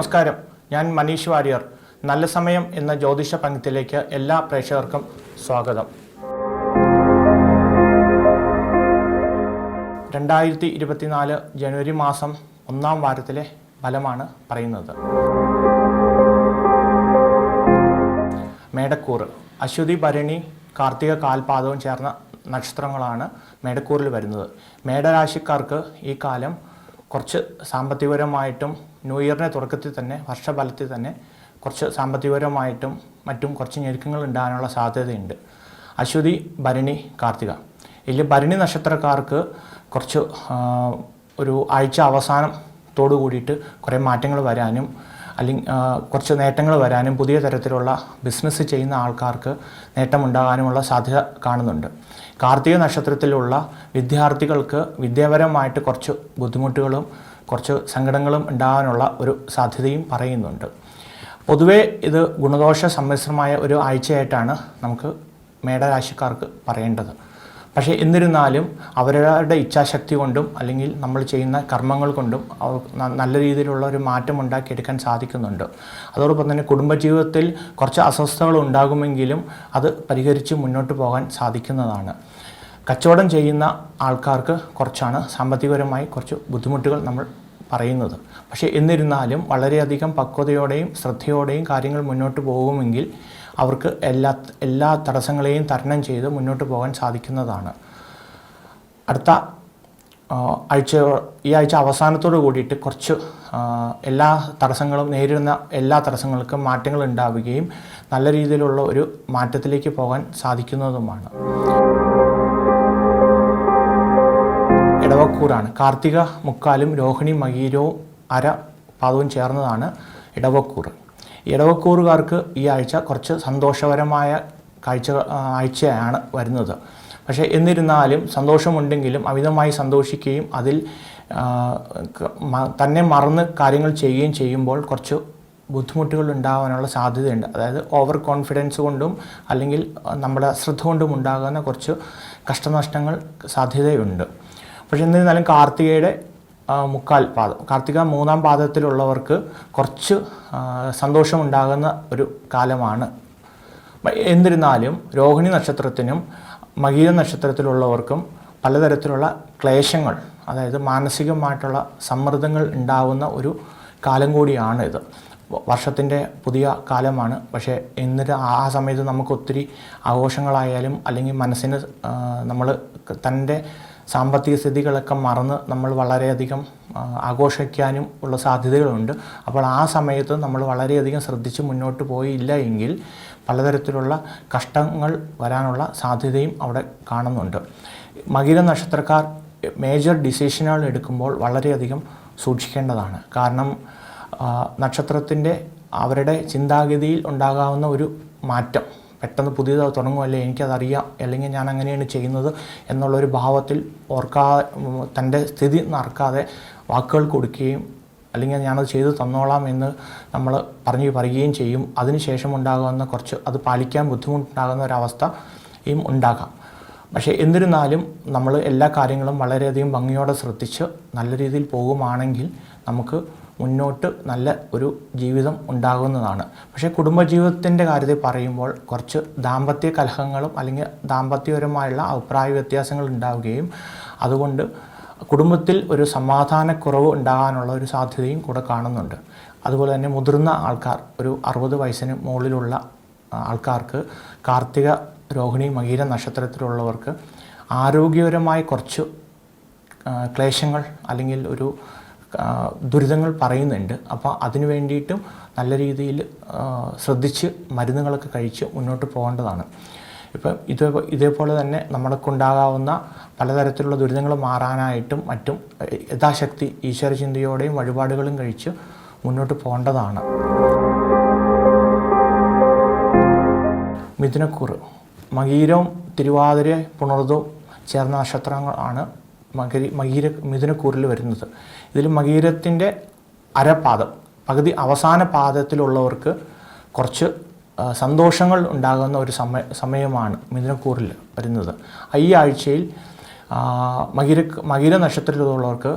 നമസ്കാരം. ഞാൻ മനീഷ് വാര്യർ. നല്ല സമയം എന്ന ജ്യോതിഷ പങ്ക്തിയിലേക്ക് എല്ലാ പ്രേക്ഷകർക്കും സ്വാഗതം. രണ്ടായിരത്തി ഇരുപത്തിനാല് ജനുവരി മാസം ഒന്നാം വാരത്തിലെ ഫലമാണ് പറയുന്നത്. മേടക്കൂർ അശ്വതി ഭരണി കാർത്തിക കാൽപാദവും ചേർന്ന നക്ഷത്രങ്ങളാണ് മേടക്കൂറിൽ വരുന്നത്. മേടരാശിക്കാർക്ക് ഈ കാലം കുറച്ച് സാമ്പത്തികപരമായിട്ടും ന്യൂ ഇയറിന്റെ തുടക്കത്തിൽ തന്നെ വർഷഫലത്തിൽ തന്നെ കുറച്ച് സാമ്പത്തികപരമായിട്ടും മറ്റും കുറച്ച് ഞെരുക്കങ്ങൾ ഉണ്ടാകാനുള്ള സാധ്യതയുണ്ട്. അശ്വതി ഭരണി കാർത്തിക. ഇതിൽ ഭരണി നക്ഷത്രക്കാർക്ക് കുറച്ച് ഒരു ആഴ്ച അവസാനത്തോടു കൂടിയിട്ട് കുറേ മാറ്റങ്ങൾ വരാനും അല്ലെങ്കിൽ കുറച്ച് നേട്ടങ്ങൾ വരാനും പുതിയ തരത്തിലുള്ള ബിസിനസ് ചെയ്യുന്ന ആൾക്കാർക്ക് നേട്ടമുണ്ടാകാനുമുള്ള സാധ്യത കാണുന്നുണ്ട്. കാർത്തിക നക്ഷത്രത്തിലുള്ള വിദ്യാർത്ഥികൾക്ക് വിദ്യാപരമായിട്ട് കുറച്ച് ബുദ്ധിമുട്ടുകളും കുറച്ച് സങ്കടങ്ങളും ഉണ്ടാകാനുള്ള ഒരു സാധ്യതയും പറയുന്നുണ്ട്. പൊതുവേ ഇത് ഗുണദോഷ സമ്മിശ്രമായ ഒരു ആഴ്ചയായിട്ടാണ് നമുക്ക് മേടരാശിക്കാർക്ക് പറയേണ്ടത്. പക്ഷേ എന്നിരുന്നാലും അവരുടെ ഇച്ഛാശക്തി കൊണ്ടും അല്ലെങ്കിൽ നമ്മൾ ചെയ്യുന്ന കർമ്മങ്ങൾ കൊണ്ടും അവർ നല്ല രീതിയിലുള്ള ഒരു മാറ്റം ഉണ്ടാക്കിയെടുക്കാൻ സാധിക്കുന്നുണ്ട്. അതോടൊപ്പം തന്നെ കുടുംബജീവിതത്തിൽ കുറച്ച് അസ്വസ്ഥതകൾ ഉണ്ടാകുമെങ്കിലും അത് പരിഹരിച്ച് മുന്നോട്ട് പോകാൻ സാധിക്കുന്നതാണ്. കച്ചവടം ചെയ്യുന്ന ആൾക്കാർക്ക് കുറച്ചാണ് സാമ്പത്തികപരമായി കുറച്ച് ബുദ്ധിമുട്ടുകൾ നമ്മൾ പറയുന്നത്. പക്ഷേ എന്നിരുന്നാലും വളരെയധികം പക്വതയോടെയും ശ്രദ്ധയോടെയും കാര്യങ്ങൾ മുന്നോട്ട് പോകുമെങ്കിൽ അവർക്ക് എല്ലാ എല്ലാ തടസ്സങ്ങളെയും തരണം ചെയ്ത് മുന്നോട്ട് പോകാൻ സാധിക്കുന്നതാണ്. അടുത്ത ആഴ്ച ഈ ആഴ്ച അവസാനത്തോട് കൂടിയിട്ട് കുറച്ച് എല്ലാ തടസ്സങ്ങളും നേരിടുന്ന എല്ലാ തടസ്സങ്ങൾക്കും മാറ്റങ്ങൾ ഉണ്ടാവുകയും നല്ല രീതിയിലുള്ള ഒരു മാറ്റത്തിലേക്ക് പോകാൻ സാധിക്കുന്നതുമാണ്. ഇടവക്കൂറാണ്. കാർത്തിക മുക്കാലും രോഹിണി മകീരോ അര പാദവും ചേർന്നതാണ് ഇടവക്കൂർ. ഇടവക്കൂറുകാർക്ക് ഈ ആഴ്ച കുറച്ച് സന്തോഷകരമായ കാഴ്ച ആഴ്ചയാണ് വരുന്നത്. പക്ഷേ എന്നിരുന്നാലും സന്തോഷമുണ്ടെങ്കിലും അമിതമായി സന്തോഷിക്കുകയും അതിൽ തന്നെ മറന്ന് കാര്യങ്ങൾ ചെയ്യുകയും ചെയ്യുമ്പോൾ കുറച്ച് ബുദ്ധിമുട്ടുകൾ ഉണ്ടാകാനുള്ള സാധ്യതയുണ്ട്. അതായത് ഓവർ കോൺഫിഡൻസ് കൊണ്ടും അല്ലെങ്കിൽ നമ്മുടെ ശ്രദ്ധ കൊണ്ടും ഉണ്ടാകുന്ന കുറച്ച് കഷ്ടനഷ്ടങ്ങൾ സാധ്യതയുണ്ട്. പക്ഷെ എന്നിരുന്നാലും കാർത്തികയുടെ മുക്കാൽ പാദം കാർത്തിക മൂന്നാം പാദത്തിലുള്ളവർക്ക് കുറച്ച് സന്തോഷമുണ്ടാകുന്ന ഒരു കാലമാണ്. എന്നിരുന്നാലും രോഹിണി നക്ഷത്രത്തിനും മകീര നക്ഷത്രത്തിലുള്ളവർക്കും പലതരത്തിലുള്ള ക്ലേശങ്ങൾ അതായത് മാനസികമായിട്ടുള്ള സമ്മർദ്ദങ്ങൾ ഉണ്ടാകുന്ന ഒരു കാലം കൂടിയാണ് ഇത്. വർഷത്തിന്റെ പുതിയ കാലമാണ്. പക്ഷേ എന്നിട്ട് ആ സമയത്ത് നമുക്ക് ഒത്തിരി ആഘോഷങ്ങളായാലും അല്ലെങ്കിൽ മനസ്സിന് നമ്മൾ തന്റെ സാമ്പത്തിക സ്ഥിതികളൊക്കെ മറന്ന് നമ്മൾ വളരെയധികം ആഘോഷിക്കാനും ഉള്ള സാധ്യതകളുണ്ട്. അപ്പോൾ ആ സമയത്ത് നമ്മൾ വളരെയധികം ശ്രദ്ധിച്ച് മുന്നോട്ട് പോയില്ല എങ്കിൽ പലതരത്തിലുള്ള കഷ്ടങ്ങൾ വരാനുള്ള സാധ്യതയും അവിടെ കാണുന്നുണ്ട്. മകിര നക്ഷത്രക്കാർ മേജർ ഡിസിഷനുകൾ എടുക്കുമ്പോൾ വളരെയധികം സൂക്ഷിക്കേണ്ടതാണ്. കാരണം നക്ഷത്രത്തിന്റെ അവരുടെ ചിന്താഗതിയിൽ ഉണ്ടാകാവുന്ന ഒരു മാറ്റം പെട്ടെന്ന് പുതിയതായി തുടങ്ങുമല്ലേ എനിക്കതറിയാം. അല്ലെങ്കിൽ ഞാൻ അങ്ങനെയാണ് ചെയ്യുന്നത് എന്നുള്ളൊരു ഭാവത്തിൽ ഓർക്കാതെ ഉം, തന്റെ സ്ഥിതി നറക്കാതെ വാക്കുകൾ കൊടുക്കുകയും അല്ലെങ്കിൽ ഞാനത് ചെയ്തു തന്നോളാം എന്ന് നമ്മൾ പറഞ്ഞു പറയുകയും ചെയ്യും. അതിനുശേഷം ഉണ്ടാകുന്ന കുറച്ച് അത് പാലിക്കാൻ ബുദ്ധിമുട്ടുണ്ടാകുന്ന ഒരവസ്ഥയും ഉണ്ടാകാം. പക്ഷേ എന്നിരുന്നാലും നമ്മൾ എല്ലാ കാര്യങ്ങളും വളരെയധികം ഭംഗിയോടെ ശ്രദ്ധിച്ച് നല്ല രീതിയിൽ പോകുകയാണെങ്കിൽ നമുക്ക് മുന്നോട്ട് നല്ല ഒരു ജീവിതം ഉണ്ടാകുന്നതാണ്. പക്ഷേ കുടുംബജീവിതത്തിന്റെ കാര്യത്തിൽ പറയുമ്പോൾ കുറച്ച് ദാമ്പത്യ കലഹങ്ങളും അല്ലെങ്കിൽ ദാമ്പത്യപരമായുള്ള അഭിപ്രായ വ്യത്യാസങ്ങൾ ഉണ്ടാവുകയും അതുകൊണ്ട് കുടുംബത്തിൽ ഒരു സമാധാനക്കുറവ് ഉണ്ടാകാനുള്ള ഒരു സാധ്യതയും കൂടെ കാണുന്നുണ്ട്. അതുപോലെ തന്നെ മുതിർന്ന ആൾക്കാർ ഒരു അറുപത് വയസ്സിന് മുകളിലുള്ള ആൾക്കാർക്ക് കാർത്തിക രോഹിണി മകീര നക്ഷത്രത്തിലുള്ളവർക്ക് ആരോഗ്യപരമായി കുറച്ച് ക്ലേശങ്ങൾ അല്ലെങ്കിൽ ഒരു ദുരിതങ്ങൾ പറയുന്നുണ്ട്. അപ്പോൾ അതിനു വേണ്ടിയിട്ടും നല്ല രീതിയിൽ ശ്രദ്ധിച്ച് മരുന്നുകളൊക്കെ കഴിച്ച് മുന്നോട്ട് പോകേണ്ടതാണ്. ഇപ്പം ഇത് ഇതേപോലെ തന്നെ നമ്മൾക്കുണ്ടാകാവുന്ന പലതരത്തിലുള്ള ദുരിതങ്ങൾ മാറാനായിട്ടും മറ്റും യഥാശക്തി ഈശ്വരചിന്തയോടെയും വഴിപാടുകളും കഴിച്ച് മുന്നോട്ട് പോകേണ്ടതാണ്. മിഥുനക്കൂറ്. മകീരവും തിരുവാതിര പുണർദവും ചേർന്ന നക്ഷത്രങ്ങളാണ് മകരി മകീര മിഥുനക്കൂറിൽ വരുന്നത്. ഇതിൽ മകീരത്തിന്റെ അരപാദം പകുതി അവസാന പാദത്തിലുള്ളവർക്ക് കുറച്ച് സന്തോഷങ്ങൾ ഉണ്ടാകുന്ന ഒരു സമയ സമയമാണ് മിഥുനക്കൂറിൽ വരുന്നത്. ഈ ആഴ്ചയിൽ മകിര മകിര നക്ഷത്രത്തിലുള്ളവർക്ക്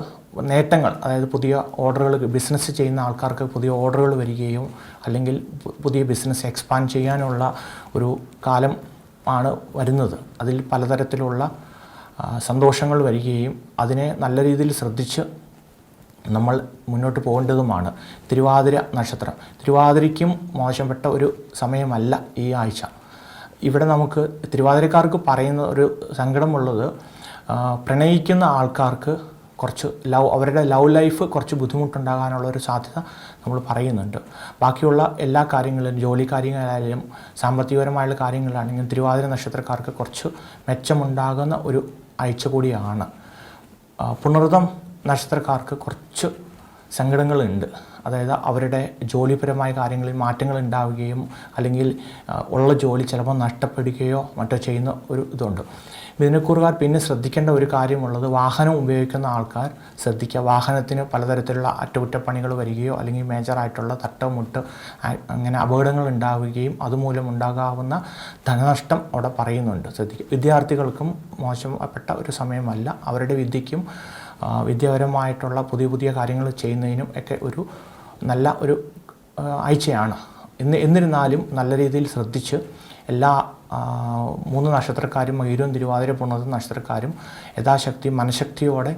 നേട്ടങ്ങൾ അതായത് പുതിയ ഓർഡറുകൾ ബിസിനസ് ചെയ്യുന്ന ആൾക്കാർക്ക് പുതിയ ഓർഡറുകൾ വരികയും അല്ലെങ്കിൽ പുതിയ ബിസിനസ് എക്സ്പാൻഡ് ചെയ്യാനുള്ള ഒരു കാലം ആണ് വരുന്നത്. അതിൽ പലതരത്തിലുള്ള സന്തോഷങ്ങൾ വരികയും അതിനെ നല്ല രീതിയിൽ ശ്രദ്ധിച്ച് നമ്മൾ മുന്നോട്ട് പോകേണ്ടതുമാണ്. തിരുവാതിര നക്ഷത്രം. തിരുവാതിരയ്ക്കും മോശപ്പെട്ട ഒരു സമയമല്ല ഈ ആഴ്ച. ഇവിടെ നമുക്ക് തിരുവാതിരക്കാർക്ക് പറയുന്ന ഒരു സങ്കടമുള്ളത് പ്രണയിക്കുന്ന ആൾക്കാർക്ക് കുറച്ച് ലവ് അവരുടെ ലവ് ലൈഫ് കുറച്ച് ബുദ്ധിമുട്ടുണ്ടാകാനുള്ള ഒരു സാധ്യത നമ്മൾ പറയുന്നുണ്ട്. ബാക്കിയുള്ള എല്ലാ കാര്യങ്ങളിലും ജോലി കാര്യങ്ങളായാലും സാമ്പത്തികപരമായുള്ള കാര്യങ്ങളിലാണെങ്കിലും തിരുവാതിര നക്ഷത്രക്കാർക്ക് കുറച്ച് മെച്ചമുണ്ടാകുന്ന ഒരു ആഴ്ച കൂടിയാണ്. പുണർതം നക്ഷത്രക്കാർക്ക് കുറച്ച് സങ്കടങ്ങളുണ്ട്. അതായത് അവരുടെ ജോലിപരമായ കാര്യങ്ങളിൽ മാറ്റങ്ങൾ ഉണ്ടാവുകയും അല്ലെങ്കിൽ ഉള്ള ജോലി ചിലപ്പോൾ നഷ്ടപ്പെടുകയോ മറ്റോ ചെയ്യുന്ന ഒരു ഇതുണ്ട്. മിഥുനക്കൂറുകാർ പിന്നെ ശ്രദ്ധിക്കേണ്ട ഒരു കാര്യമുള്ളത് വാഹനം ഉപയോഗിക്കുന്ന ആൾക്കാർ ശ്രദ്ധിക്കുക. വാഹനത്തിന് പലതരത്തിലുള്ള അറ്റകുറ്റപ്പണികൾ വരികയോ അല്ലെങ്കിൽ മേജറായിട്ടുള്ള തട്ടോ മുട്ട് അങ്ങനെ അപകടങ്ങൾ ഉണ്ടാവുകയും അതുമൂലം ഉണ്ടാകാവുന്ന ധനനഷ്ടം അവിടെ പറയുന്നുണ്ട്. ശ്രദ്ധിക്കുക. വിദ്യാർത്ഥികൾക്കും മോശപ്പെട്ട ഒരു സമയമല്ല. അവരുടെ വിദ്യയ്ക്കും വിദ്യാപരമായിട്ടുള്ള പുതിയ പുതിയ കാര്യങ്ങൾ ചെയ്യുന്നതിനും ഒക്കെ ഒരു നല്ല ഒരു ആഴ്ചയാണ്. എന്ന് എന്നിരുന്നാലും നല്ല രീതിയിൽ ശ്രദ്ധിച്ച് എല്ലാ മൂന്ന് നക്ഷത്രക്കാരും മയൂരും തിരുവാതിര പൂർണത നക്ഷത്രക്കാരും യഥാശക്തി മനഃശക്തിയോടെ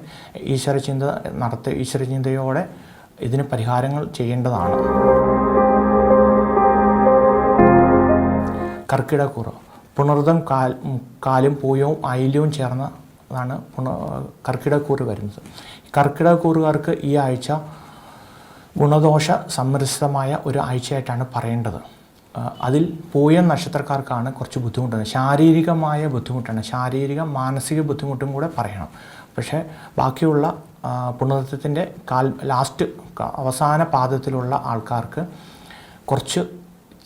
ഈശ്വരചിന്ത നടത്തി ഈശ്വരചിന്തയോടെ ഇതിന് പരിഹാരങ്ങൾ ചെയ്യേണ്ടതാണ്. കർക്കിടക്കൂറ് പുണർദം കാൽ കാലും പൂയവും ഐല്യവും ചേർന്നതാണ് പുണ കർക്കിടക്കൂറ് വരുന്നത്. കർക്കിടക്കൂറുകാർക്ക് ഈ ആഴ്ച ഗുണദോഷ സമ്മിശ്രിതമായ ഒരു ആഴ്ചയായിട്ടാണ് പറയേണ്ടത്. അതിൽ പോയ നക്ഷത്രക്കാർക്കാണ് കുറച്ച് ബുദ്ധിമുട്ടുണ്ട് ശാരീരികമായ ബുദ്ധിമുട്ടാണ്. ശാരീരിക മാനസിക ബുദ്ധിമുട്ടും കൂടെ പറയണം. പക്ഷേ ബാക്കിയുള്ള പുണർത്തത്തിന്റെ കാൽ ലാസ്റ്റ് അവസാന പാദത്തിലുള്ള ആൾക്കാർക്ക് കുറച്ച്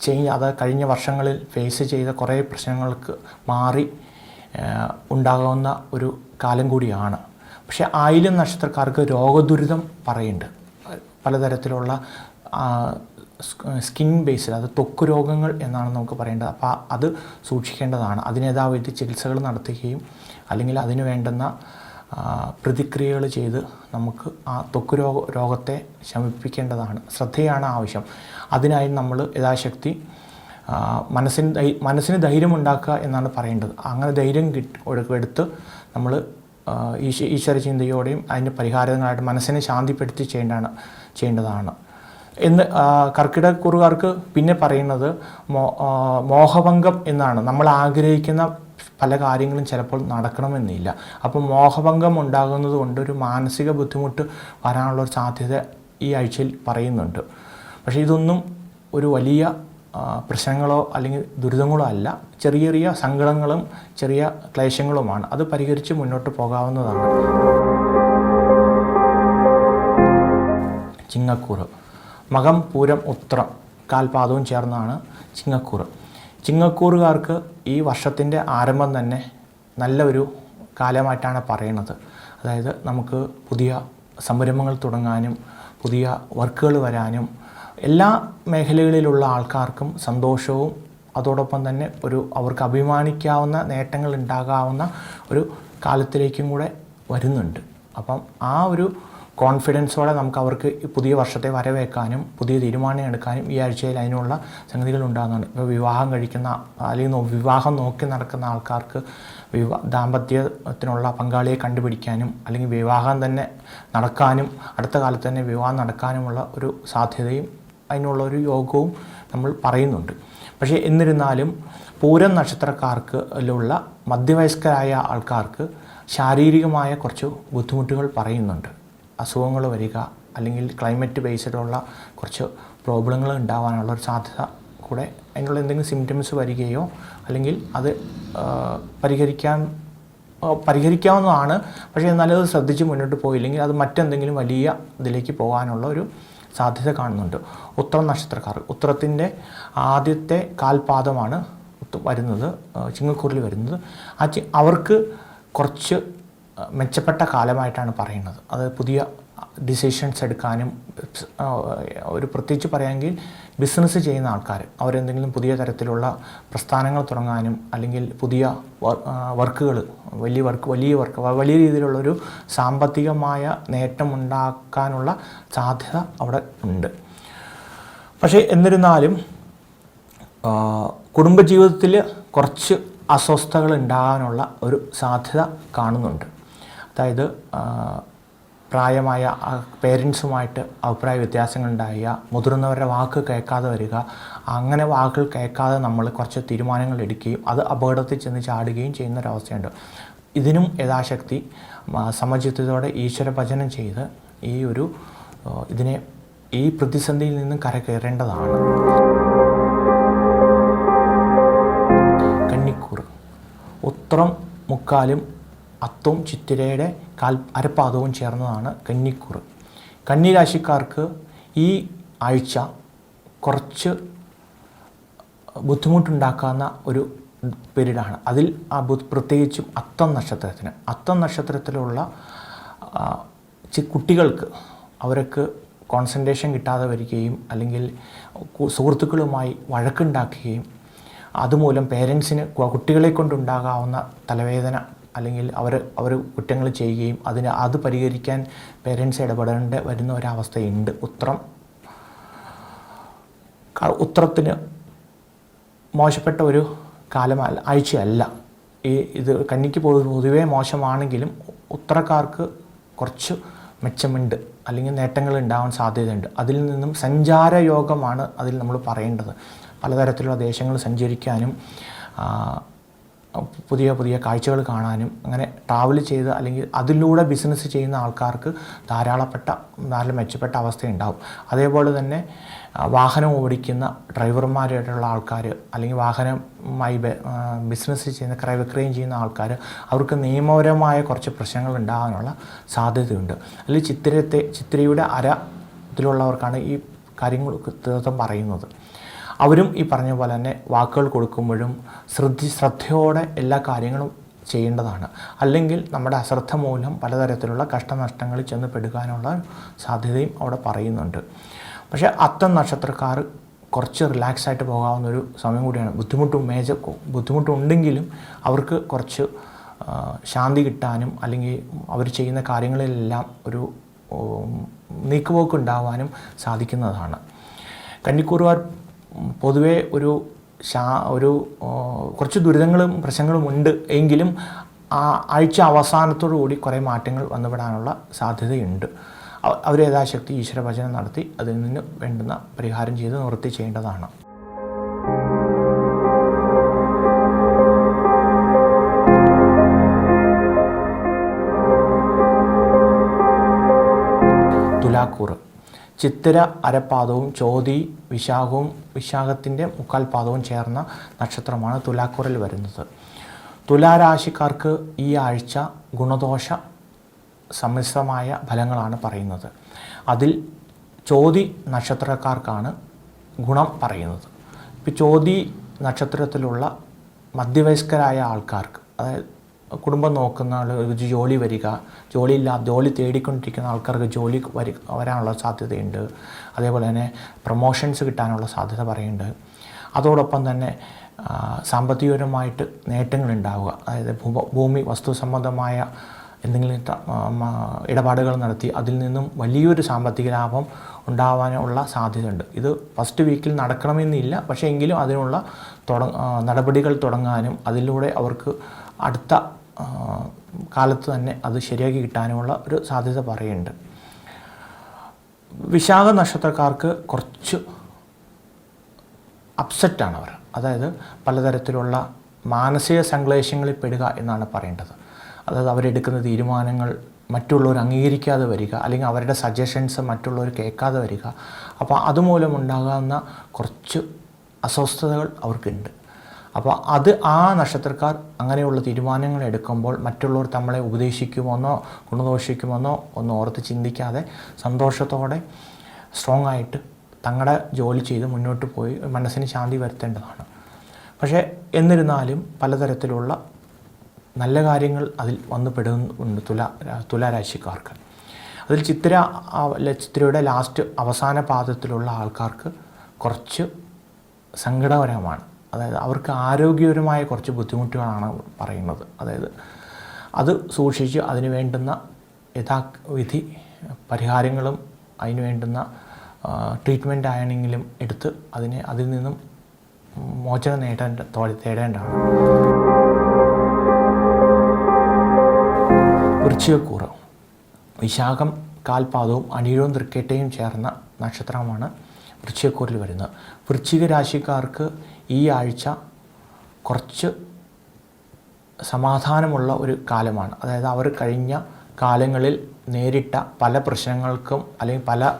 ചേഞ്ച് അത് കഴിഞ്ഞ വർഷങ്ങളിൽ ഫേസ് ചെയ്ത കുറേ പ്രശ്നങ്ങൾക്ക് മാറി ഉണ്ടാകാവുന്ന ഒരു കാലം കൂടിയാണ്. പക്ഷേ ആയിരം നക്ഷത്രക്കാർക്ക് രോഗദുരിതം പറയുന്നുണ്ട്. പലതരത്തിലുള്ള സ്കിൻ ബേസ്ഡ് അത് ത്വക്ക് രോഗങ്ങൾ എന്നാണ് നമുക്ക് പറയേണ്ടത്. അപ്പോൾ അത് സൂക്ഷിക്കേണ്ടതാണ്. അതിന് യഥാവിധി ചികിത്സകൾ നടത്തുകയും അല്ലെങ്കിൽ അതിന് വേണ്ടുന്ന പ്രതിക്രിയകൾ ചെയ്ത് നമുക്ക് ആ ത്വക്ക് രോഗ രോഗത്തെ ശമിപ്പിക്കേണ്ടതാണ്. ശ്രദ്ധയാണ് ആവശ്യം. അതിനായി നമ്മൾ യഥാശക്തി മനസ്സിന് ധൈ മനസ്സിന് ധൈര്യം ഉണ്ടാക്കുക എന്നാണ് പറയേണ്ടത്. അങ്ങനെ ധൈര്യം കിട്ടി എടുത്ത് നമ്മൾ ഈശ ഈശ്വര ചിന്തയോടെയും അതിന്റെ പരിഹാരങ്ങളായിട്ട് മനസ്സിനെ ശാന്തിപ്പെടുത്തി ചെയ്യേണ്ടതാണ് ചെയ്യേണ്ടതാണ്. എന്ന് ആ, കർക്കിടകക്കുറുകാർക്ക് പിന്നെ പറയുന്നത് മോഹഭംഗം എന്നാണ്. നമ്മൾ ആഗ്രഹിക്കുന്ന പല കാര്യങ്ങളും ചിലപ്പോൾ നടക്കണമെന്നില്ല. അപ്പോൾ മോഹഭംഗം ഉണ്ടാകുന്നത് കൊണ്ട് ഒരു മാനസിക ബുദ്ധിമുട്ട് വരാനുള്ള ഒരു സാധ്യത ഈ ആഴ്ചയിൽ പറയുന്നുണ്ട്. പക്ഷേ ഇതൊന്നും ഒരു വലിയ പ്രശ്നങ്ങളോ അല്ലെങ്കിൽ ദുരിതങ്ങളോ അല്ല. ചെറിയ ചെറിയ സങ്കടങ്ങളും ചെറിയ ക്ലേശങ്ങളുമാണ്. അത് പരിഹരിച്ച് മുന്നോട്ട് പോകാവുന്നതാണ്. ചിങ്ങക്കൂറ്. മകം പൂരം ഉത്രം കാൽപാദവും ചേർന്നാണ് ചിങ്ങക്കൂറ്. ചിങ്ങക്കൂറുകാർക്ക് ഈ വർഷത്തിന്റെ ആരംഭം തന്നെ നല്ല ഒരു കാലമായിട്ടാണ് പറയുന്നത്. അതായത് നമുക്ക് പുതിയ സംരംഭങ്ങൾ തുടങ്ങാനും പുതിയ വർക്കുകൾ വരാനും എല്ലാ മേഖലകളിലുള്ള ആൾക്കാർക്കും സന്തോഷവും അതോടൊപ്പം തന്നെ ഒരു അവർക്ക് അഭിമാനിക്കാവുന്ന നേട്ടങ്ങൾ ഉണ്ടാകാവുന്ന ഒരു കാലത്തിലേക്കും കൂടെ വരുന്നുണ്ട്. അപ്പം ആ ഒരു കോൺഫിഡൻസോടെ നമുക്ക് അവർക്ക് പുതിയ വർഷത്തെ വരവേക്കാനും പുതിയ തീരുമാനം എടുക്കാനും ഈ ആഴ്ചയിൽ അതിനുള്ള സംഗതികൾ ഉണ്ടാകുന്നുണ്ട്. ഇപ്പോൾ വിവാഹം കഴിക്കുന്ന അല്ലെങ്കിൽ വിവാഹം നോക്കി നടക്കുന്ന ആൾക്കാർക്ക് വിവാ ദാമ്പത്യത്തിനുള്ള പങ്കാളിയെ കണ്ടുപിടിക്കാനും അല്ലെങ്കിൽ വിവാഹം തന്നെ നടക്കാനും അടുത്ത കാലത്ത് തന്നെ വിവാഹം നടക്കാനുമുള്ള ഒരു സാധ്യതയും അതിനുള്ള ഒരു യോഗവും നമ്മൾ പറയുന്നുണ്ട്. പക്ഷേ എന്നിരുന്നാലും പൂരം നക്ഷത്രക്കാർക്കുള്ള മധ്യവയസ്കരായ ആൾക്കാർക്ക് ശാരീരികമായ കുറച്ച് ബുദ്ധിമുട്ടുകൾ പറയുന്നുണ്ട്. അസുഖങ്ങൾ വരിക അല്ലെങ്കിൽ ക്ലൈമറ്റ് ബേസ്ഡുള്ള കുറച്ച് പ്രോബ്ലങ്ങൾ ഉണ്ടാവാനുള്ള ഒരു സാധ്യത കൂടെ അതിനുള്ള എന്തെങ്കിലും സിംറ്റംസ് വരികയോ അല്ലെങ്കിൽ അത് പരിഹരിക്കാൻ പരിഹരിക്കാവുന്നതാണ്. പക്ഷേ എന്നാലും അത് ശ്രദ്ധിച്ച് മുന്നോട്ട് പോയില്ലെങ്കിൽ അത് മറ്റെന്തെങ്കിലും വലിയ ഇതിലേക്ക് പോകാനുള്ള ഒരു സാധ്യത കാണുന്നുണ്ട്. ഉത്തരം നക്ഷത്രക്കാർ. ഉത്തരത്തിന്റെ ആദ്യത്തെ കാൽപാദമാണ് വരുന്നത് ചിങ്ങക്കൂറിൽ വരുന്നത്. ആ അവർക്ക് കുറച്ച് മെച്ചപ്പെട്ട കാലമായിട്ടാണ് പറയുന്നത്. അത് പുതിയ ഡിസിഷൻസ് എടുക്കാനും ഒരു പ്രത്യേകിച്ച് പറയാമെങ്കിൽ ബിസിനസ് ചെയ്യുന്ന ആൾക്കാർ അവരെന്തെങ്കിലും പുതിയ തരത്തിലുള്ള പ്രസ്ഥാനങ്ങൾ തുടങ്ങാനും അല്ലെങ്കിൽ പുതിയ വർക്കുകൾ വലിയ വർക്ക് വലിയ വർക്ക് വലിയ രീതിയിലുള്ളൊരു സാമ്പത്തികമായ നേട്ടമുണ്ടാക്കാനുള്ള സാധ്യത അവിടെ ഉണ്ട്. പക്ഷേ എന്നിരുന്നാലും കുടുംബജീവിതത്തിൽ കുറച്ച് അസ്വസ്ഥതകൾ ഉണ്ടാകാനുള്ള ഒരു സാധ്യത കാണുന്നുണ്ട്. അതായത് പ്രായമായ പേരൻസുമായിട്ട് അഭിപ്രായ വ്യത്യാസങ്ങളുണ്ടായ മുതിർന്നവരുടെ വാക്ക് കേൾക്കാതെ വരിക അങ്ങനെ വാക്കുകൾ കേൾക്കാതെ നമ്മൾ കുറച്ച് തീരുമാനങ്ങൾ എടുക്കുകയും അത് അപകടത്തിൽ ചെന്ന് ചാടുകയും ചെയ്യുന്ന ഒരവസ്ഥയുണ്ട് ഇതിനും യഥാശക്തി ആ, സമചിത്തതയോടെ ഈശ്വര ഭജനം ചെയ്ത് ഈ ഒരു ഇതിനെ ഈ പ്രതിസന്ധിയിൽ നിന്നും കരകയറേണ്ടതാണ്. കന്നിക്കൂർ ഉത്രം മുക്കാലും അത്തും ചിത്തിരയുടെ കാൽ അരപ്പാദവും ചേർന്നതാണ് കന്നിക്കുറ്. കന്നിരാശിക്കാർക്ക് ഈ ആഴ്ച കുറച്ച് ബുദ്ധിമുട്ടുണ്ടാക്കാവുന്ന ഒരു പീരീഡാണ്. അതിൽ ആ പ്രത്യേകിച്ചും അത്തം നക്ഷത്രത്തിന്. അത്തം നക്ഷത്രത്തിലുള്ള കുട്ടികൾക്ക് അവർക്ക് കോൺസെൻട്രേഷൻ കിട്ടാതെ വരികയും അല്ലെങ്കിൽ സുഹൃത്തുക്കളുമായി വഴക്കുണ്ടാക്കുകയും അതുമൂലം പേരൻസിന് കുട്ടികളെ കൊണ്ടുണ്ടാകാവുന്ന തലവേദന അല്ലെങ്കിൽ അവർ അവർ കുറ്റങ്ങൾ ചെയ്യുകയും അതിന് അത് പരിഹരിക്കാൻ പേരൻസ് ഇടപെടേണ്ട വരുന്ന ഒരവസ്ഥയുണ്ട്. ഉത്രം. ഉത്രത്തിന് മോശപ്പെട്ട ഒരു കാലമല്ല ആഴ്ചയല്ല. ഈ ഇത് കന്നിക്ക് പൊതു പൊതുവേ മോശമാണെങ്കിലും ഉത്രക്കാർക്ക് കുറച്ച് മെച്ചമുണ്ട്. അല്ലെങ്കിൽ നേട്ടങ്ങൾ ഉണ്ടാവാൻ സാധ്യതയുണ്ട്. അതിൽ നിന്നും സഞ്ചാര യോഗമാണ് അതിൽ നമ്മൾ പറയേണ്ടത്. പലതരത്തിലുള്ള ദേശങ്ങൾ സഞ്ചരിക്കാനും പുതിയ പുതിയ കാഴ്ചകൾ കാണാനും അങ്ങനെ ട്രാവൽ ചെയ്ത് അല്ലെങ്കിൽ അതിലൂടെ ബിസിനസ് ചെയ്യുന്ന ആൾക്കാർക്ക് ധാരാളപ്പെട്ട ധാരാളം മെച്ചപ്പെട്ട അവസ്ഥയുണ്ടാവും. അതേപോലെ തന്നെ വാഹനം ഓടിക്കുന്ന ഡ്രൈവർമാരായിട്ടുള്ള ആൾക്കാർ അല്ലെങ്കിൽ വാഹനമായി ബിസിനസ് ചെയ്യുന്ന ക്രയവിക്രയം ചെയ്യുന്ന ആൾക്കാർ അവർക്ക് നിയമപരമായ കുറച്ച് പ്രശ്നങ്ങൾ ഉണ്ടാകാനുള്ള സാധ്യതയുണ്ട്. അല്ലെങ്കിൽ ചിത്രത്തെ ചിത്രയുടെ അര ഇതിലുള്ളവർക്കാണ് ഈ കാര്യങ്ങൾ തീർത്ഥം പറയുന്നത്. അവരും ഈ പറഞ്ഞ പോലെ തന്നെ വാക്കുകൾ കൊടുക്കുമ്പോഴും ശ്രദ്ധി ശ്രദ്ധയോടെ എല്ലാ കാര്യങ്ങളും ചെയ്യേണ്ടതാണ്. അല്ലെങ്കിൽ നമ്മുടെ അശ്രദ്ധ മൂലം പലതരത്തിലുള്ള കഷ്ടനഷ്ടങ്ങളിൽ ചെന്ന് പെടുക്കാനുള്ള സാധ്യതയും അവിടെ പറയുന്നുണ്ട്. പക്ഷേ അത്തം നക്ഷത്രക്കാർ കുറച്ച് റിലാക്സ് ആയിട്ട് പോകാവുന്ന ഒരു സമയം കൂടിയാണ്. ബുദ്ധിമുട്ടും മേജ ബുദ്ധിമുട്ടുണ്ടെങ്കിലും അവർക്ക് കുറച്ച് ശാന്തി കിട്ടാനും അല്ലെങ്കിൽ അവർ ചെയ്യുന്ന കാര്യങ്ങളിലെല്ലാം ഒരു നീക്കുപോക്ക് ഉണ്ടാവാനും സാധിക്കുന്നതാണ്. കന്നിക്കൂറുകാർ പൊതുവേ ഒരു ശാ ഒരു കുറച്ച് ദുരിതങ്ങളും പ്രശ്നങ്ങളും ഉണ്ട് എങ്കിലും ആ ആഴ്ച അവസാനത്തോടു കൂടി കുറേ മാറ്റങ്ങൾ വന്നുവിടാനുള്ള സാധ്യതയുണ്ട്. അവ- അവർ യഥാശക്തി ഈശ്വരഭജനം നടത്തി അതിൽ നിന്ന് വേണ്ടുന്ന പരിഹാരം ചെയ്ത് നിവൃത്തി ചെയ്യേണ്ടതാണ്. തുലാക്കൂറ്. ചിത്തിര അരപ്പാദവും ചോതി വിശാഖവും വിശാഖത്തിന്റെ മുക്കാൽ പാദവും ചേർന്ന നക്ഷത്രമാണ് തുലാക്കുറിൽ വരുന്നത്. തുലാരാശിക്കാർക്ക് ഈ ആഴ്ച ഗുണദോഷ സമ്മിശ്രമായ ഫലങ്ങളാണ് പറയുന്നത്. അതിൽ ചോതി നക്ഷത്രക്കാർക്കാണ് ഗുണം പറയുന്നത്. ഇപ്പോൾ ചോതി നക്ഷത്രത്തിലുള്ള മധ്യവയസ്കരായ ആൾക്കാർക്ക് അതായത് കുടുംബം നോക്കുന്ന ആളുകൾക്ക് ജോലി വരിക ജോലി ഇല്ല ജോലി തേടിക്കൊണ്ടിരിക്കുന്ന ആൾക്കാർക്ക് ജോലി വരി വരാനുള്ള സാധ്യതയുണ്ട്. അതേപോലെ തന്നെ പ്രൊമോഷൻസ് കിട്ടാനുള്ള സാധ്യത പറയുന്നുണ്ട്. അതോടൊപ്പം തന്നെ സാമ്പത്തികപരമായിട്ട് നേട്ടങ്ങൾ ഉണ്ടാവുക അതായത് ഭൂമി വസ്തു സംബന്ധമായ എന്തെങ്കിലും ഇടപാടുകൾ നടത്തി അതിൽ നിന്നും വലിയൊരു സാമ്പത്തിക ലാഭം ഉണ്ടാവാനുള്ള സാധ്യതയുണ്ട്. ഇത് ഫസ്റ്റ് വീക്കിൽ നടക്കണമെന്നില്ല പക്ഷേ എങ്കിലും അതിനുള്ള നടപടികൾ തുടങ്ങാനും അതിലൂടെ അവർക്ക് അടുത്ത കാലത്ത് തന്നെ അത് ശരിയാക്കി കിട്ടാനുമുള്ള ഒരു സാധ്യത പറയുന്നുണ്ട്. വിശാഖ നക്ഷത്രക്കാർക്ക് കുറച്ച് അപ്സെറ്റാണ് അവർ. അതായത് പലതരത്തിലുള്ള മാനസിക സംക്ലേശങ്ങളിൽ പെടുക എന്നാണ് പറയേണ്ടത്. അതായത് അവരെടുക്കുന്ന തീരുമാനങ്ങൾ മറ്റുള്ളവർ അംഗീകരിക്കാതെ വരിക അല്ലെങ്കിൽ അവരുടെ സജഷൻസ് മറ്റുള്ളവർ കേൾക്കാതെ വരിക. അപ്പോൾ അതുമൂലം ഉണ്ടാകാവുന്ന കുറച്ച് അസ്വസ്ഥതകൾ അവർക്കുണ്ട്. അപ്പോൾ അത് ആ നക്ഷത്രക്കാർ അങ്ങനെയുള്ള തീരുമാനങ്ങൾ എടുക്കുമ്പോൾ മറ്റുള്ളവർ നമ്മളെ ഉപദേശിക്കുമെന്നോ ഗുണദോഷിക്കുമെന്നോ ഒന്നും ഓർത്ത് ചിന്തിക്കാതെ സന്തോഷത്തോടെ സ്ട്രോങ് ആയിട്ട് തങ്ങളുടെ ജോലി ചെയ്ത് മുന്നോട്ട് പോയി മനസ്സിന് ശാന്തി വരുത്തേണ്ടതാണ്. പക്ഷേ എന്നിരുന്നാലും പലതരത്തിലുള്ള നല്ല കാര്യങ്ങൾ അതിൽ വന്നു പെടുന്നുണ്ട് തുല തുലാരാശിക്കാർക്ക്. അതിൽ ചിത്ര ചിത്രയുടെ ലാസ്റ്റ് അവസാന പാദത്തിലുള്ള ആൾക്കാർക്ക് കുറച്ച് സങ്കടകരമാണ്. അതായത് അവർക്ക് ആരോഗ്യപരമായ കുറച്ച് ബുദ്ധിമുട്ടുകളാണ് പറയുന്നത്. അതായത് അത് സൂക്ഷിച്ച് അതിന് വേണ്ടുന്ന യഥാവിധി പരിഹാരങ്ങളും അതിന് വേണ്ടുന്ന ട്രീറ്റ്മെന്റ് ആണെങ്കിലും എടുത്ത് അതിനെ അതിൽ നിന്നും മോചനം നേടേണ്ട തേടേണ്ടതാണ്. വൃശ്ചികക്കൂറ് വിശാഖം കാൽപാദവും അനിഴവും തൃക്കേട്ടയും ചേർന്ന നക്ഷത്രമാണ് വൃശ്ചികക്കൂറിൽ വരുന്നത്. വൃശ്ചിക രാശിക്കാർക്ക് ഈ ആഴ്ച കുറച്ച് സമാധാനമുള്ള ഒരു കാലമാണ്. അതായത് അവർ കഴിഞ്ഞ കാലങ്ങളിൽ നേരിട്ട പല പ്രശ്നങ്ങൾക്കും അല്ലെങ്കിൽ പല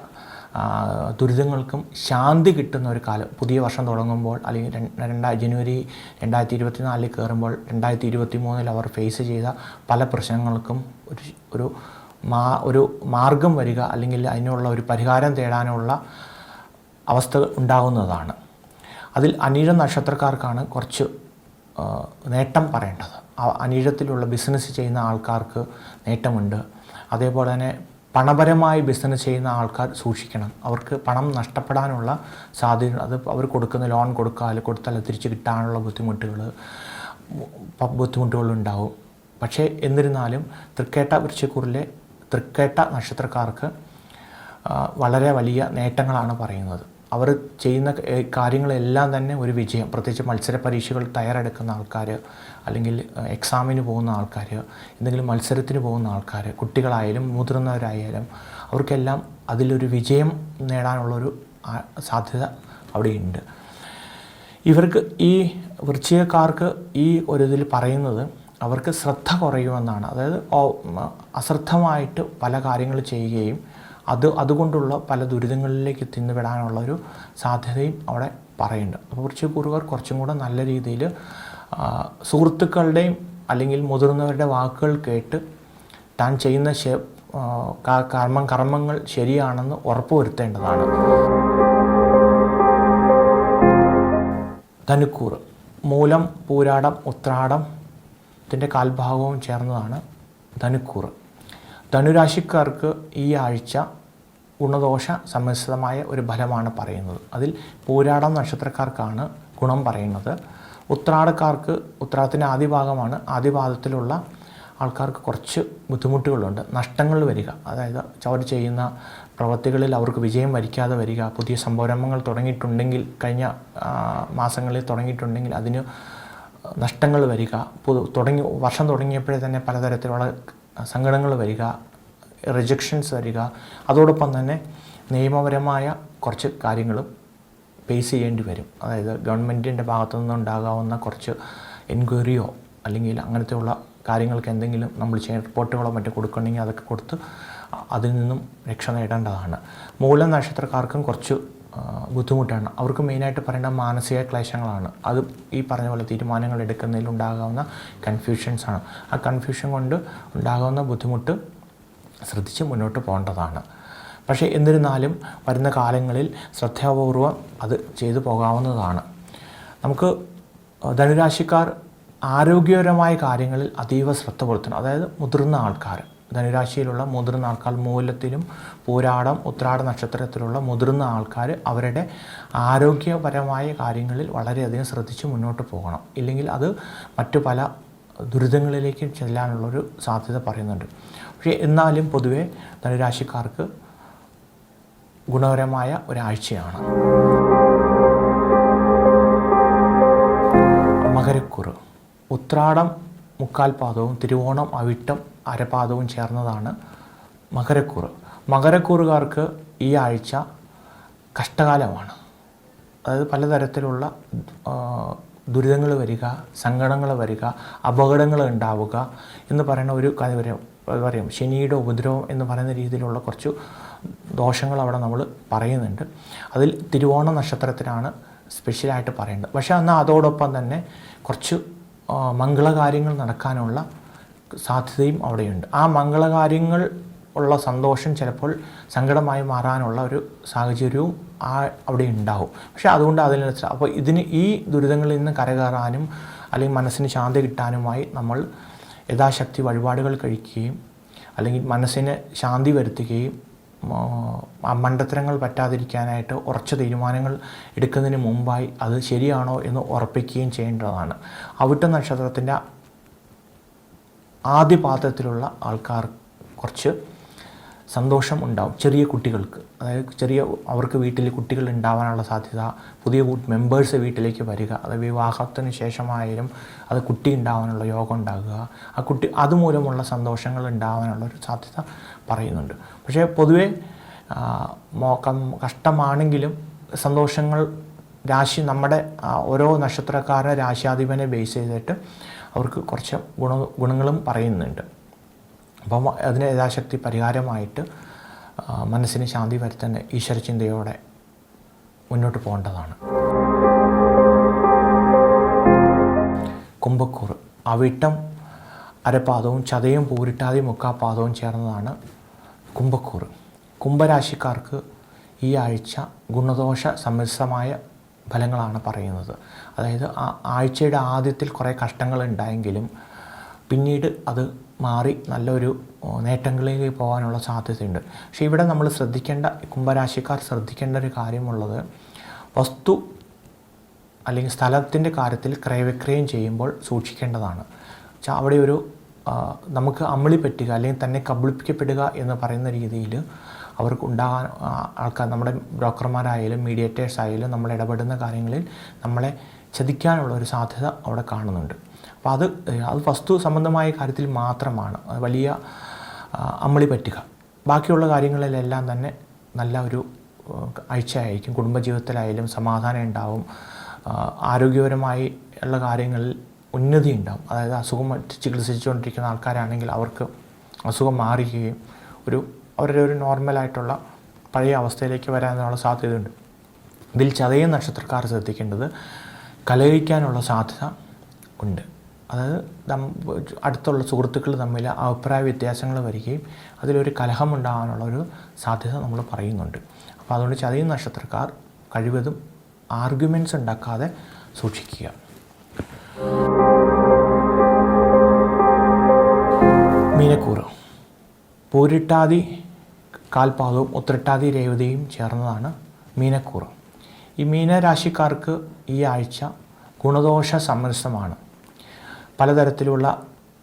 ദുരിതങ്ങൾക്കും ശാന്തി കിട്ടുന്ന ഒരു കാലം. പുതിയ വർഷം തുടങ്ങുമ്പോൾ അല്ലെങ്കിൽ രണ്ടാ ജനുവരി രണ്ടായിരത്തി ഇരുപത്തി നാലിൽ കയറുമ്പോൾ രണ്ടായിരത്തി ഇരുപത്തി മൂന്നിൽ അവർ ഫേസ് ചെയ്ത പല പ്രശ്നങ്ങൾക്കും ഒരു ഒരു മാ ഒരു മാർഗം വരിക അല്ലെങ്കിൽ അതിനുള്ള ഒരു പരിഹാരം തേടാനുള്ള അവസ്ഥ ഉണ്ടാകുന്നതാണ് അതിൽ അനീഴ നക്ഷത്രക്കാർക്കാണ് കുറച്ച് നേട്ടം പറയേണ്ടത്. അനീഴത്തിലുള്ള ബിസിനസ് ചെയ്യുന്ന ആൾക്കാർക്ക് നേട്ടമുണ്ട്. അതേപോലെ തന്നെ പണപരമായി ബിസിനസ് ചെയ്യുന്ന ആൾക്കാർ സൂക്ഷിക്കണം. അവർക്ക് പണം നഷ്ടപ്പെടാനുള്ള സാധ്യത അത് അവർ കൊടുക്കുന്ന ലോൺ കൊടുക്കാൽ കൊടുത്താൽ തിരിച്ച് കിട്ടാനുള്ള ബുദ്ധിമുട്ടുകൾ ബുദ്ധിമുട്ടുകളുണ്ടാവും. പക്ഷേ എന്നിരുന്നാലും തൃക്കേട്ട വൃശ്ചിക്കൂറിലെ തൃക്കേട്ട നക്ഷത്രക്കാർക്ക് വളരെ വലിയ നേട്ടങ്ങളാണ് പറയുന്നത്. അവർ ചെയ്യുന്ന കാര്യങ്ങളെല്ലാം തന്നെ ഒരു വിജയം. പ്രത്യേകിച്ച് മത്സര പരീക്ഷകൾ തയ്യാറെടുക്കുന്ന ആൾക്കാർ അല്ലെങ്കിൽ എക്സാമിന് പോകുന്ന ആൾക്കാർ എന്തെങ്കിലും മത്സരത്തിന് പോകുന്ന ആൾക്കാർ കുട്ടികളായാലും മുതിർന്നവരായാലും അവർക്കെല്ലാം അതിലൊരു വിജയം നേടാനുള്ളൊരു സാധ്യത അവിടെയുണ്ട്. ഇവർക്ക് ഈ വൃശ്ചികക്കാർക്ക് ഈ ഒരു ഇതിൽ പറയുന്നത് അവർക്ക് ശ്രദ്ധ കുറയുമെന്നാണ്. അതായത് അശ്രദ്ധമായിട്ട് പല കാര്യങ്ങൾ ചെയ്യുകയും അത് അതുകൊണ്ടുള്ള പല ദുരിതങ്ങളിലേക്ക് തിന്നുവിടാനുള്ള ഒരു സാധ്യതയും അവിടെ പറയുന്നുണ്ട്. അപ്പോൾ വൃശ്ചികക്കുറുകാർ കുറച്ചും കൂടെ നല്ല രീതിയിൽ സുഹൃത്തുക്കളുടെയും അല്ലെങ്കിൽ മുതിർന്നവരുടെ വാക്കുകൾ കേട്ട് താൻ ചെയ്യുന്ന കർമ്മം കർമ്മങ്ങൾ ശരിയാണെന്ന് ഉറപ്പുവരുത്തേണ്ടതാണ്. ധനുക്കൂർ മൂലം പൂരാടം ഉത്രാടം ത്തിന്റെ കാൽഭാഗവും ചേർന്നതാണ് ധനുക്കൂർ ധനുരാശിക്കാർക്ക് ഈ ആഴ്ച ഗുണദോഷ സമ്മിശ്രിതമായ ഒരു ഫലമാണ് പറയുന്നത്. അതിൽ പൂരാടം നക്ഷത്രക്കാർക്കാണ് ഗുണം പറയുന്നത്. ഉത്രാടക്കാർക്ക് ഉത്രാടത്തിന്റെ ആദ്യ ഭാഗമാണ് ആദ്യ ആൾക്കാർക്ക് കുറച്ച് ബുദ്ധിമുട്ടുകളുണ്ട്. നഷ്ടങ്ങൾ വരിക അതായത് അവർ ചെയ്യുന്ന പ്രവൃത്തികളിൽ അവർക്ക് വിജയം വരിക്കാതെ വരിക പുതിയ സംരംഭങ്ങൾ തുടങ്ങിയിട്ടുണ്ടെങ്കിൽ കഴിഞ്ഞ മാസങ്ങളിൽ തുടങ്ങിയിട്ടുണ്ടെങ്കിൽ അതിന് നഷ്ടങ്ങൾ വരിക പുതു തുടങ്ങി വർഷം തുടങ്ങിയപ്പോഴേ തന്നെ പലതരത്തിലുള്ള സങ്കടങ്ങൾ വരിക റിജക്ഷൻസ് വരിക. അതോടൊപ്പം തന്നെ നിയമപരമായ കുറച്ച് കാര്യങ്ങളും ഫേസ് ചെയ്യേണ്ടി വരും. അതായത് ഗവൺമെന്റിന്റെ ഭാഗത്തു നിന്നുണ്ടാകാവുന്ന കുറച്ച് എൻക്വയറിയോ അല്ലെങ്കിൽ അങ്ങനത്തെയുള്ള കാര്യങ്ങൾക്ക് എന്തെങ്കിലും നമ്മൾ ചെയ്യാൻ റിപ്പോർട്ടുകളോ മറ്റോ കൊടുക്കണമെങ്കിൽ അതൊക്കെ കൊടുത്ത് അതിൽ നിന്നും രക്ഷ നേടേണ്ടതാണ്. മൂല നക്ഷത്രക്കാർക്കും കുറച്ച് ബുദ്ധിമുട്ടാണ്. അവർക്ക് മെയിനായിട്ട് പറയേണ്ട മാനസിക ക്ലേശങ്ങളാണ്. അത് ഈ പറഞ്ഞ പോലെ തീരുമാനങ്ങൾ എടുക്കുന്നതിൽ ഉണ്ടാകാവുന്ന കൺഫ്യൂഷൻസ് ആണ്. ആ കൺഫ്യൂഷൻ കൊണ്ട് ഉണ്ടാകാവുന്ന ബുദ്ധിമുട്ട് ശ്രദ്ധിച്ച് മുന്നോട്ട് പോകേണ്ടതാണ്. പക്ഷേ എന്നിരുന്നാലും വരുന്ന കാലങ്ങളിൽ ശ്രദ്ധാപൂർവം അത് ചെയ്തു പോകാവുന്നതാണ്. നമുക്ക് ധനുരാശിക്കാർ ആരോഗ്യപരമായ കാര്യങ്ങളിൽ അതീവ ശ്രദ്ധ പുലർത്തണം. അതായത് മുതിർന്ന ആൾക്കാർ ധനുരാശിയിലുള്ള മുതിർന്ന ആൾക്കാർ മൂലത്തിലും പൂരാടം ഉത്രാട നക്ഷത്രത്തിലുള്ള മുതിർന്ന ആൾക്കാർ അവരുടെ ആരോഗ്യപരമായ കാര്യങ്ങളിൽ വളരെയധികം ശ്രദ്ധിച്ച് മുന്നോട്ട് പോകണം. ഇല്ലെങ്കിൽ അത് മറ്റു പല ദുരിതങ്ങളിലേക്ക് ചെല്ലാനുള്ളൊരു സാധ്യത പറയുന്നുണ്ട്. പക്ഷേ എന്നാലും പൊതുവെ ധനുരാശിക്കാർക്ക് ഗുണകരമായ ഒരാഴ്ചയാണ്. മകരക്കുറ്. ഉത്രാടം മുക്കാൽ പാദവും തിരുവോണം അവിട്ടം അരപാദവും ചേർന്നതാണ് മകരക്കുറ്. മകരക്കൂറുകാർക്ക് ഈ ആഴ്ച കഷ്ടകാലമാണ്. അതായത് പലതരത്തിലുള്ള ദുരിതങ്ങൾ വരിക സങ്കടങ്ങൾ വരിക അപകടങ്ങൾ ഉണ്ടാവുക എന്ന് പറയുന്ന ഒരു കാര്യം പറയും. ശനിയുടെ ഉപദ്രവം എന്ന് പറയുന്ന രീതിയിലുള്ള കുറച്ച് ദോഷങ്ങൾ അവിടെ നമ്മൾ പറയുന്നുണ്ട്. അതിൽ തിരുവോണ നക്ഷത്രത്തിനാണ് സ്പെഷ്യലായിട്ട് പറയേണ്ടത്. പക്ഷേ എന്നാൽ അതോടൊപ്പം തന്നെ കുറച്ച് മംഗളകാര്യങ്ങൾ നടക്കാനുള്ള സാധ്യതയും അവിടെയുണ്ട്. ആ മംഗളകാര്യങ്ങൾ ഉള്ള സന്തോഷം ചിലപ്പോൾ സങ്കടമായി മാറാനുള്ള ഒരു സാഹചര്യവും ആ അവിടെ ഉണ്ടാവും. പക്ഷേ അതുകൊണ്ട് അതിനനുസരിച്ച് അപ്പോൾ ഇതിന് ഈ ദുരിതങ്ങളിൽ നിന്ന് കരകയറാനും അല്ലെങ്കിൽ മനസ്സിന് ശാന്തി കിട്ടാനുമായി നമ്മൾ യഥാശക്തി വഴിപാടുകൾ കഴിക്കുകയും അല്ലെങ്കിൽ മനസ്സിന് ശാന്തി വരുത്തുകയും മണ്ടത്തരങ്ങൾ പറ്റാതിരിക്കാനായിട്ട് ഉറച്ച തീരുമാനങ്ങൾ എടുക്കുന്നതിന് മുമ്പായി അത് ശരിയാണോ എന്ന് ഉറപ്പിക്കുകയും ചെയ്യേണ്ടതാണ്. അവിട്ട നക്ഷത്രത്തിന്റെ ആദ്യ പാത്രത്തിലുള്ള ആൾക്കാർ കുറച്ച് സന്തോഷം ഉണ്ടാവും ചെറിയ കുട്ടികൾക്ക്. അതായത് ചെറിയ അവർക്ക് വീട്ടിൽ കുട്ടികൾ ഉണ്ടാവാനുള്ള സാധ്യത പുതിയ മെമ്പേഴ്സ് വീട്ടിലേക്ക് വരിക അത് വിവാഹത്തിന് ശേഷമായാലും അത് കുട്ടി ഉണ്ടാവാനുള്ള യോഗം ഉണ്ടാകുക ആ കുട്ടി അതുമൂലമുള്ള സന്തോഷങ്ങൾ ഉണ്ടാവാനുള്ള ഒരു സാധ്യത പറയുന്നുണ്ട്. പക്ഷേ പൊതുവേ മോക്കം കഷ്ടമാണെങ്കിലും സന്തോഷങ്ങൾ രാശി നമ്മുടെ ഓരോ നക്ഷത്രക്കാരുടെ രാശിയാധിപനെ ബേസ് ചെയ്തിട്ട് അവർക്ക് കുറച്ച് ഗുണ ഗുണങ്ങളും പറയുന്നുണ്ട്. അപ്പം അതിന് യഥാശക്തി പരിഹാരമായിട്ട് മനസ്സിന് ശാന്തി വരുത്താൻ ഈശ്വരചിന്തയോടെ മുന്നോട്ട് പോകേണ്ടതാണ്. കുംഭക്കൂറ്. അവിട്ടം അരപ്പാദവും ചതയും പൂരിട്ടാതെയും മുക്കാപ്പാദവും ചേർന്നതാണ് കുംഭക്കൂർ കുംഭരാശിക്കാർക്ക് ഈ ആഴ്ച ഗുണദോഷ സമ്മിശ്രമായ ഫലങ്ങളാണ് പറയുന്നത്. അതായത് ആ ആഴ്ചയുടെ ആദ്യത്തിൽ കുറേ കഷ്ടങ്ങൾ ഉണ്ടായെങ്കിലും പിന്നീട് അത് മാറി നല്ലൊരു നേട്ടങ്ങളിലേക്ക് പോകാനുള്ള സാധ്യതയുണ്ട്. പക്ഷേ ഇവിടെ നമ്മൾ ശ്രദ്ധിക്കേണ്ട കുംഭരാശിക്കാർ ശ്രദ്ധിക്കേണ്ട ഒരു കാര്യമുള്ളത് വസ്തു അല്ലെങ്കിൽ സ്ഥലത്തിന്റെ കാര്യത്തിൽ ക്രയവിക്രയം ചെയ്യുമ്പോൾ സൂക്ഷിക്കേണ്ടതാണ്. അവിടെ ഒരു നമുക്ക് അമ്മിളി പറ്റുക അല്ലെങ്കിൽ തന്നെ കബളിപ്പിക്കപ്പെടുക എന്ന് പറയുന്ന രീതിയിൽ അവർക്ക് ഉണ്ടാകാൻ ആൾക്കാർ നമ്മുടെ ബ്രോക്കർമാരായാലും മീഡിയേറ്റേഴ്സ് ആയാലും നമ്മൾ ഇടപെടുന്ന കാര്യങ്ങളിൽ നമ്മളെ ചതിക്കാനുള്ള ഒരു സാധ്യത അവിടെ കാണുന്നുണ്ട്. അപ്പോൾ അത് അത് വസ്തു സംബന്ധമായ കാര്യത്തിൽ മാത്രമാണ്. വലിയ അമ്മളി പറ്റുക. ബാക്കിയുള്ള കാര്യങ്ങളിലെല്ലാം തന്നെ നല്ല ഒരു ആഴ്ചയായിരിക്കും കുടുംബജീവിതത്തിലായാലും സമാധാനം ഉണ്ടാവും. ആരോഗ്യപരമായി ഉള്ള കാര്യങ്ങളിൽ ഉന്നതി ഉണ്ടാവും. അതായത് അസുഖം ചികിത്സിച്ചുകൊണ്ടിരിക്കുന്ന ആൾക്കാരാണെങ്കിൽ അവർക്ക് അസുഖം മാറുകയും ഒരു അവരുടെ ഒരു നോർമലായിട്ടുള്ള പഴയ അവസ്ഥയിലേക്ക് വരാനുള്ള സാധ്യതയുണ്ട്. ഇതിൽ ചതയ നക്ഷത്രക്കാർ ശ്രദ്ധിക്കേണ്ടത് കലഹിക്കാനുള്ള സാധ്യത ഉണ്ട്. അതായത് അടുത്തുള്ള സുഹൃത്തുക്കൾ തമ്മിൽ അഭിപ്രായ വ്യത്യാസങ്ങൾ വരികയും അതിലൊരു കലഹമുണ്ടാകാനുള്ള ഒരു സാധ്യത നമ്മൾ പറയുന്നുണ്ട്. അപ്പോൾ അതുകൊണ്ട് ചതയും നക്ഷത്രക്കാർ കഴിവതും ആർഗ്യുമെന്റ്സ് ഉണ്ടാക്കാതെ സൂക്ഷിക്കുക. മീനക്കൂറ്. പൂരിട്ടാതി കാൽപാദവും ഉത്രട്ടാതി രേവതയും ചേർന്നതാണ് മീനക്കൂറ്. ഈ മീനരാശിക്കാർക്ക് ഈ ആഴ്ച ഗുണദോഷ സമ്മിശ്രമാണ് പലതരത്തിലുള്ള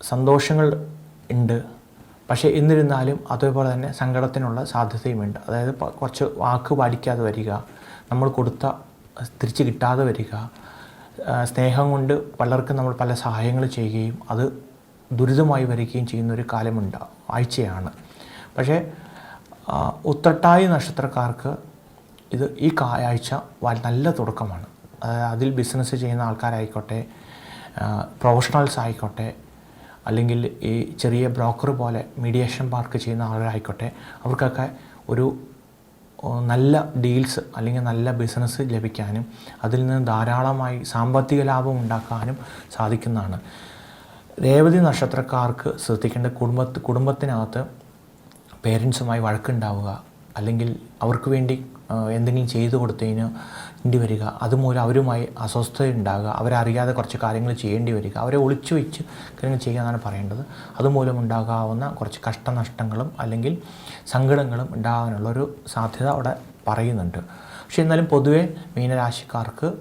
സന്തോഷങ്ങൾ ഉണ്ട്. പക്ഷേ എന്നിരുന്നാലും അതേപോലെ തന്നെ സങ്കടത്തിനുള്ള സാധ്യതയുമുണ്ട്. അതായത് കുറച്ച് വാക്ക് പാലിക്കാതെ വരിക നമ്മൾ കൊടുത്ത തിരിച്ച് കിട്ടാതെ വരിക സ്നേഹം കൊണ്ട് പലർക്കും നമ്മൾ പല സഹായങ്ങൾ ചെയ്യുകയും അത് ദുരിതമായി വരികയും ചെയ്യുന്ന ഒരു കാലമുണ്ട് ആഴ്ചയാണ്. പക്ഷേ ഉത്തട്ടായ നക്ഷത്രക്കാർക്ക് ഇത് ഈ കാഴ്ച നല്ല തുടക്കമാണ്. അതിൽ ബിസിനസ് ചെയ്യുന്ന ആൾക്കാരായിക്കോട്ടെ പ്രൊഫഷണൽസ് ആയിക്കോട്ടെ അല്ലെങ്കിൽ ഈ ചെറിയ ബ്രോക്കർ പോലെ മീഡിയേഷൻ പാർക്ക് ചെയ്യുന്ന ആളുകളായിക്കോട്ടെ അവർക്കൊക്കെ ഒരു നല്ല ഡീൽസ് അല്ലെങ്കിൽ നല്ല ബിസിനസ് ലഭിക്കാനും അതിൽ നിന്ന് ധാരാളമായി സാമ്പത്തിക ലാഭം ഉണ്ടാക്കാനും സാധിക്കുന്നതാണ്. രേവതി നക്ഷത്രക്കാർക്ക് ശ്രദ്ധിക്കേണ്ട കുടുംബത്ത് കുടുംബത്തിനകത്ത് പേരൻസുമായി വഴക്കുണ്ടാവുക അല്ലെങ്കിൽ അവർക്ക് വേണ്ടി എന്തെങ്കിലും ചെയ്തു കൊടുത്തതിന് വേണ്ടി വരിക. അതുമൂലം അവരുമായി അസ്വസ്ഥത ഉണ്ടാകുക അവരറിയാതെ കുറച്ച് കാര്യങ്ങൾ ചെയ്യേണ്ടി വരിക. അവരെ ഒളിച്ചു വെച്ച് കാര്യങ്ങൾ ചെയ്യുക എന്നാണ് പറയേണ്ടത്. അതുമൂലം ഉണ്ടാകാവുന്ന കുറച്ച് കഷ്ടനഷ്ടങ്ങളും അല്ലെങ്കിൽ സങ്കടങ്ങളും ഉണ്ടാകാനുള്ള ഒരു സാധ്യത അവിടെ പറയുന്നുണ്ട്. പക്ഷേ എന്നാലും പൊതുവേ മീനരാശിക്കാർക്ക്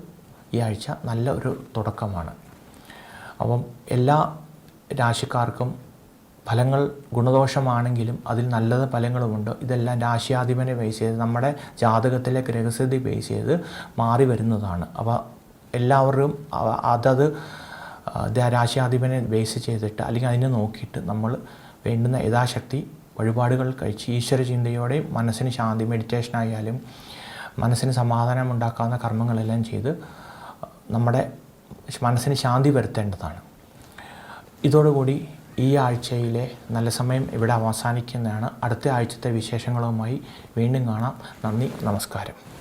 ഈ ആഴ്ച നല്ല ഒരു തുടക്കമാണ്. അപ്പം എല്ലാ രാശിക്കാർക്കും ഫലങ്ങൾ ഗുണദോഷമാണെങ്കിലും അതിൽ നല്ലത് ഫലങ്ങളുമുണ്ട്. ഇതെല്ലാം രാശിയാധിപനെ ബേസ് ചെയ്ത് നമ്മുടെ ജാതകത്തിലെ ഗ്രഹസ്ഥിതി ബേസ് ചെയ്ത് മാറി വരുന്നതാണ്. അപ്പോൾ എല്ലാവരും അതത് രാശിയാധിപനെ ബേസ് ചെയ്തിട്ട് അല്ലെങ്കിൽ അതിനെ നോക്കിയിട്ട് നമ്മൾ വേണ്ടുന്ന യഥാശക്തി വഴിപാടുകൾ കഴിച്ച് ഈശ്വര ചിന്തയോടെ മനസ്സിന് ശാന്തി മെഡിറ്റേഷൻ ആയാലും മനസ്സിന് സമാധാനം ഉണ്ടാക്കാവുന്ന കർമ്മങ്ങളെല്ലാം ചെയ്ത് നമ്മുടെ മനസ്സിന് ശാന്തി വരുത്തേണ്ടതാണ്. ഇതോടുകൂടി ഈ ആഴ്ചയിലെ നല്ല സമയം ഇവിടെ അവസാനിക്കുന്നതാണ്. അടുത്ത ആഴ്ചത്തെ വിശേഷങ്ങളുമായി വീണ്ടും കാണാം. നന്ദി നമസ്കാരം.